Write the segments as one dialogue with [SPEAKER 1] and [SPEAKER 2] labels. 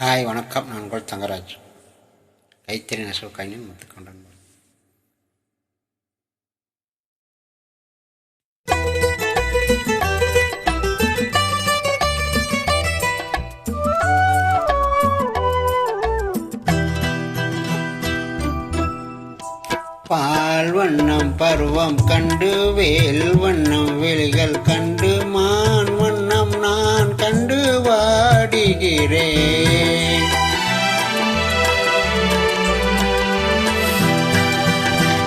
[SPEAKER 1] Hi வணக்கம். நான் உங்கள் தங்கராஜ். கைத்தறி நெசவு கணினி முத்துக்கொண்டன். பால் வண்ணம் பருவம் கண்டு வேல் வண்ணம் வெளிகள் கண்டு மான் வண்ணம் கண்டு வாடுகிறேன்.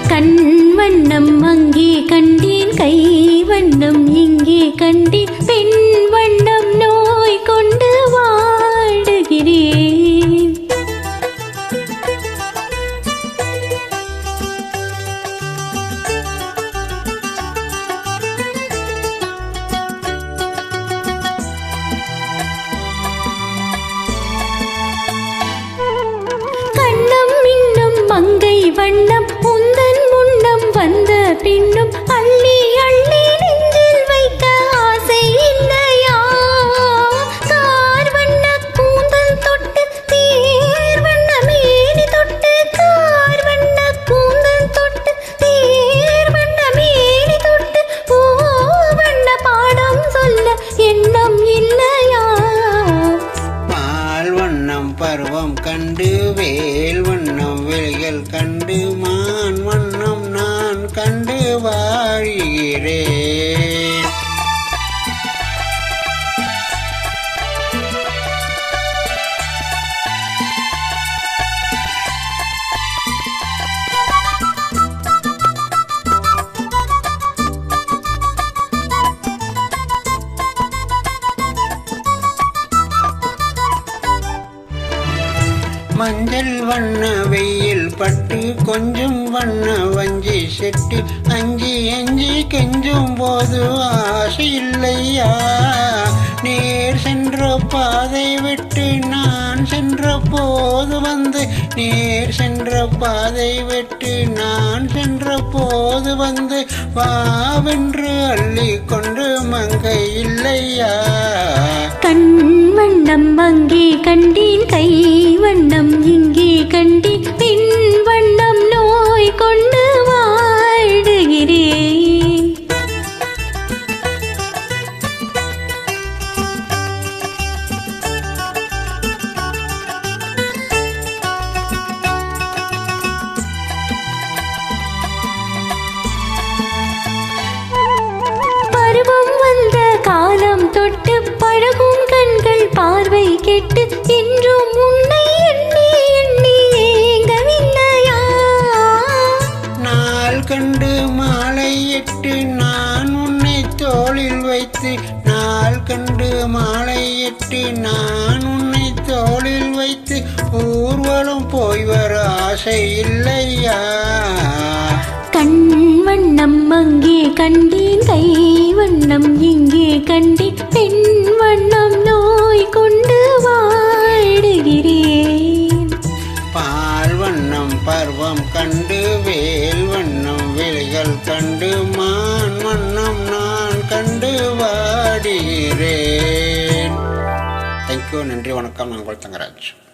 [SPEAKER 2] கண் வண்ணம் அங்கே கண்டேன் கை வண்ணம் இங்கே கண்டேன் பெண் கண்டு
[SPEAKER 1] வேல் வண்ணம் வெளிகள் கண்டு மஞ்சள் வண்ண வெயில் பட்டு கொஞ்சம் வண்ண வஞ்சி செட்டு அஞ்சி அஞ்சி கெஞ்சும் போது ஆசை இல்லையா? நேர் சென்ற பாதை விட்டு நான் சென்ற போது வந்து நேர் சென்ற பாதை விட்டு நான் சென்ற போது வந்து வாவென்று அள்ளி கொண்டு மங்கை இல்லையா?
[SPEAKER 2] கண் வண்ணம் மங்கி கண்டேன் கை வண்ணம் இங்கே கண்டேன் பெண் வண்ணம் நோய் கொண்டு வாடுகிறேன். பருவம் வந்த காலம் தொட்டு பழகும் கண்கள் பார்வை கெட்டு என்றும் உன்னை
[SPEAKER 1] எட்டு நான் உன்னை தோளில் வைத்து நாள் கண்டு மாலை எட்டு நான் உன்னை தோளில் வைத்து ஊர்வலம் போய் வர ஆசை இல்லையா?
[SPEAKER 2] கண் வண்ணம் அங்கே கண்டேன் கை வண்ணம் இங்கே கண்டேன். பெண் வண்ணம் நோய் கொண்டு வாடுகிறேன்.
[SPEAKER 1] பால் வண்ணம் பருவம் கண்டு வேல் வண்ணம் வெளிகள் கண்டு நன்றி வணக்கம். நான் உங்கள் தங்கராஜ்.